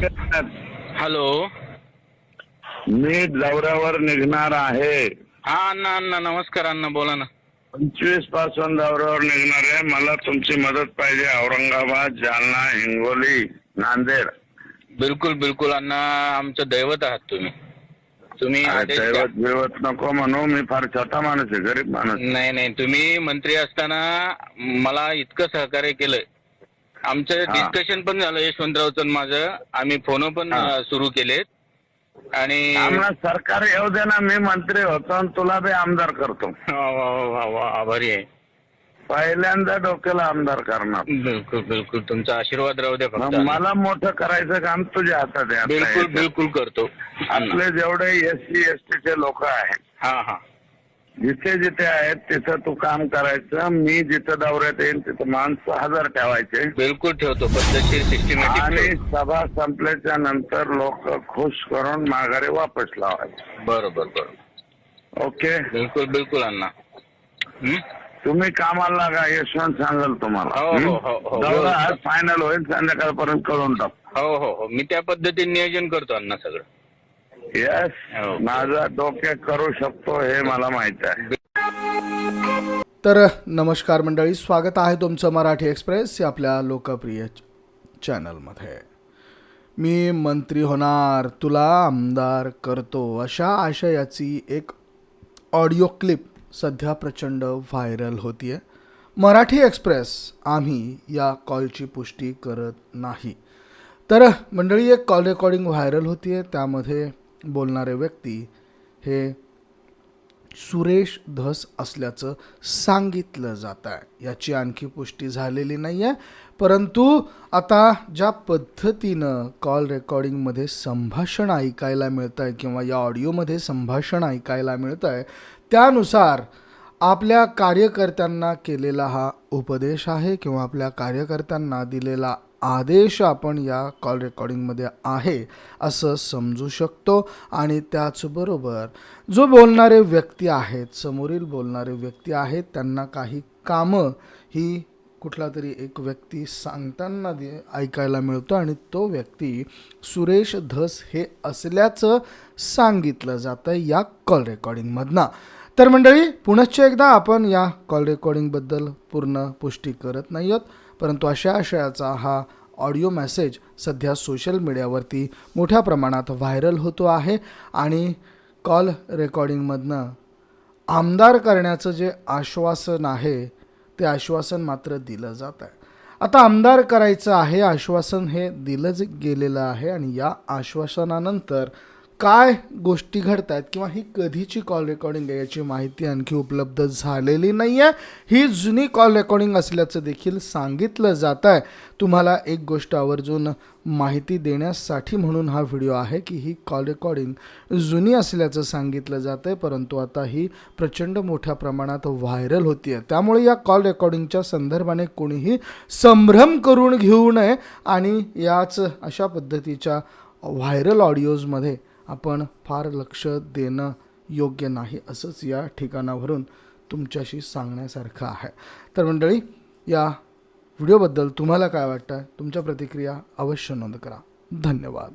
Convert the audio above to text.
नमस्कार हॅलो. मी दौऱ्यावर निघणार आहे. हा अण्णा अण्णा नमस्कार अण्णा बोला ना. पंचवीसपासून दौऱ्यावर निघणार आहे. मला तुमची मदत पाहिजे. औरंगाबाद जालना हिंगोली नांदेड. बिलकुल बिलकुल अण्णा आमचं दैवत आहात तुम्ही. तुम्ही अरे आदेश द्या. दैवत बिवत नको म्हणू. मी फार छोटा माणूस आहे गरीब माणूस नाही नाही तुम्ही मंत्री असताना मला इतकं सहकार्य केलंय. आमचं. डिस्कशन पण झालं यशवंतरावचं माझं. आम्ही फोन पण हा. सुरू केलेत. आणि आम्हाला सरकार येऊ दे ना मी मंत्री होतो आणि तुला बी आमदार करतो. वा, वा, वा, वा, वा, आभारी आहे. पहिल्यांदा डोक्याला आमदार करणार. बिलकुल बिलकुल. तुमचा आशीर्वाद राहू द्या मग फक्त मला मोठं करायचं काम तुझ्या हातात आहे आता बिलकुल. बिलकुल करतो. अण्णा आपले जेवढे एस सी एस चे लोक आहेत हा हा. जिथे जिथे आहेत तिथं तू काम करायचं मी जिथं दौऱ्यात येईन तिथं माणसं हजर ठेवायचे. बिलकुल ठेवतो पद्धतशीर सिस्टमॅटिक आणि सभा संपल्याच्या नंतर लोक खुश करून माघारी वापस लावायचे. बरोबर बरोबर. ओके? बिलकुल बिलकुल अण्णा. हं? तुम्ही कामाला लागा यशवंत सांगाल तुम्हाला. हो, हो, हं? हो, हो. फायनल होईल संध्याकाळपर्यंत कळून टाक. हो हो हो. मी त्या पद्धतीने नियोजन करतो अण्णा सगळं. येस. माझा डोक्यात करू शकतो हे मला माहीत आहे. तर नमस्कार मंडळी स्वागत आहे तुमचं मराठी एक्सप्रेस या आपल्या लोकप्रिय चॅनलमध्ये. मी मंत्री होणार तुला आमदार करतो अशा आशयाची एक ऑडिओ क्लिप सध्या प्रचंड व्हायरल होतीये. मराठी एक्सप्रेस आम्ही या कॉलची पुष्टी करत नाही. तर मंडळी एक कॉल रेकॉर्डिंग व्हायरल होतीये त्यामध्ये बोलणारे व्यक्ती हे सुरेश धस असल्याचं सांगितलं जात आहे. याची आणखी पुष्टी झालेली नाही आहे. परंतु आता ज्या पद्धतीनं कॉल रेकॉर्डिंगमध्ये संभाषण ऐकायला मिळतं आहे किंवा या ऑडिओमध्ये संभाषण ऐकायला मिळतं आहे त्यानुसार आपल्या कार्यकर्त्यांना केलेला हा उपदेश आहे किंवा आपल्या कार्यकर्त्यांना दिलेला आदेश आपण या कॉल रेकॉर्डिंगमध्ये आहे असं समजू शकतो. आणि त्याचबरोबर जो बोलणारे व्यक्ती आहेत समोरील बोलणारे व्यक्ती आहेत त्यांना काही कामं ही कुठला तरी एक व्यक्ती सांगताना दे ऐकायला मिळतो आणि तो व्यक्ती सुरेश धस हे असल्याचं सांगितलं जातं या कॉल रेकॉर्डिंगमधनं तर मंडळी पुनश्च एकदा आपण या कॉल रेकॉर्डिंगबद्दल पूर्ण पुष्टी करत नाही आहोत परंतु अशा आशयाचा हा ऑडिओ मेसेज सध्या सोशल मीडियावरती मोठ्या प्रमाणात व्हायरल होतो आहे आणि कॉल रेकॉर्डिंगमधनं आमदार करण्याचं जे आश्वासन आहे ते आश्वासन मात्र दिलं जात आहे. आता आमदार करायचं आहे आश्वासन हे दिलंच गेलेलं आहे आणि या आश्वासनानंतर काय गोष्टी घडत आहेत किंवा ही कधीची कॉल रेकॉर्डिंग आहे याची माहिती आणखी उपलब्ध झालेली नाही आहे ही जुनी कॉल रेकॉर्डिंग असल्याचं देखील सांगितलं जात आहे तुम्हाला एक गोष्ट आवर्जून माहिती देण्यासाठी म्हणून हा व्हिडिओ आहे की ही कॉल रेकॉर्डिंग जुनी असल्याचं सांगितलं जात आहे परंतु आता ही प्रचंड मोठ्या प्रमाणात व्हायरल होती आहे त्यामुळे या कॉल रेकॉर्डिंगच्या संदर्भाने कोणीही संभ्रम करून घेऊ नये आणि याच अशा पद्धतीच्या व्हायरल ऑडिओजमध्ये आपण फार लक्ष देणं योग्य नाही असंच या ठिकाणावरून तुमच्याशी सांगण्यासारखं आहे. तर मंडळी या व्हिडिओबद्दल तुम्हाला काय वाटतं? तुमच्या प्रतिक्रिया अवश्य नोंद करा. धन्यवाद.